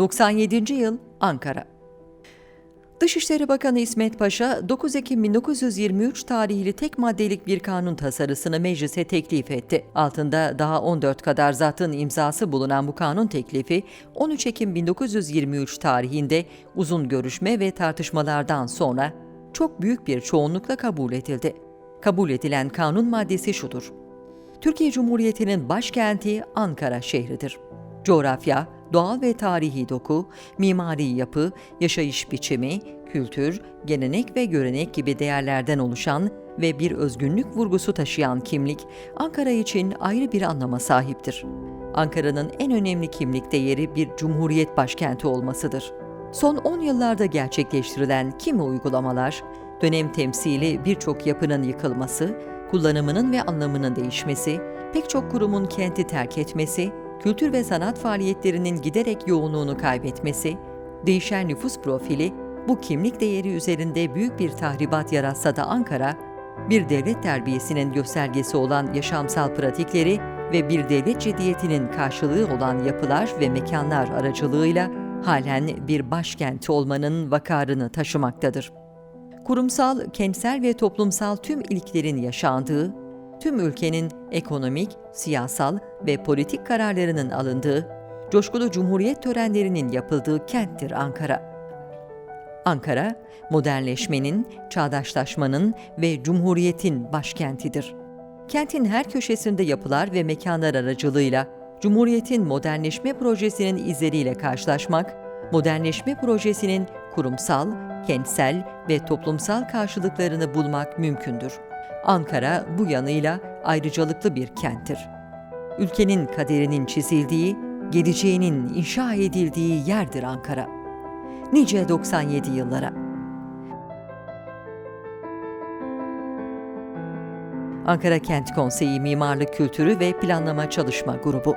97. yıl Ankara. Dışişleri Bakanı İsmet Paşa, 9 Ekim 1923 tarihli tek maddelik bir kanun tasarısını meclise teklif etti. Altında daha 14 kadar zatın imzası bulunan bu kanun teklifi, 13 Ekim 1923 tarihinde uzun görüşme ve tartışmalardan sonra çok büyük bir çoğunlukla kabul edildi. Kabul edilen kanun maddesi şudur. Türkiye Cumhuriyeti'nin başkenti Ankara şehridir. Coğrafya, doğal ve tarihi doku, mimari yapı, yaşayış biçimi, kültür, gelenek ve görenek gibi değerlerden oluşan ve bir özgünlük vurgusu taşıyan kimlik, Ankara için ayrı bir anlama sahiptir. Ankara'nın en önemli kimlik değeri bir cumhuriyet başkenti olmasıdır. Son 10 yıllarda gerçekleştirilen kimi uygulamalar, dönem temsili birçok yapının yıkılması, kullanımının ve anlamının değişmesi, pek çok kurumun kenti terk etmesi, kültür ve sanat faaliyetlerinin giderek yoğunluğunu kaybetmesi, değişen nüfus profili bu kimlik değeri üzerinde büyük bir tahribat yaratsa da Ankara, bir devlet terbiyesinin göstergesi olan yaşamsal pratikleri ve bir devlet ciddiyetinin karşılığı olan yapılar ve mekanlar aracılığıyla halen bir başkent olmanın vakarını taşımaktadır. Kurumsal, kentsel ve toplumsal tüm ilklerin yaşandığı, tüm ülkenin ekonomik, siyasal ve politik kararlarının alındığı, coşkulu cumhuriyet törenlerinin yapıldığı kenttir Ankara. Ankara, modernleşmenin, çağdaşlaşmanın ve cumhuriyetin başkentidir. Kentin her köşesinde yapılar ve mekanlar aracılığıyla Cumhuriyet'in modernleşme projesinin izleriyle karşılaşmak, modernleşme projesinin kurumsal, kentsel ve toplumsal karşılıklarını bulmak mümkündür. Ankara bu yanıyla ayrıcalıklı bir kenttir. Ülkenin kaderinin çizildiği, geleceğinin inşa edildiği yerdir Ankara. Nice 97 yıllara. Ankara Kent Konseyi Mimarlık Kültürü ve Planlama Çalışma Grubu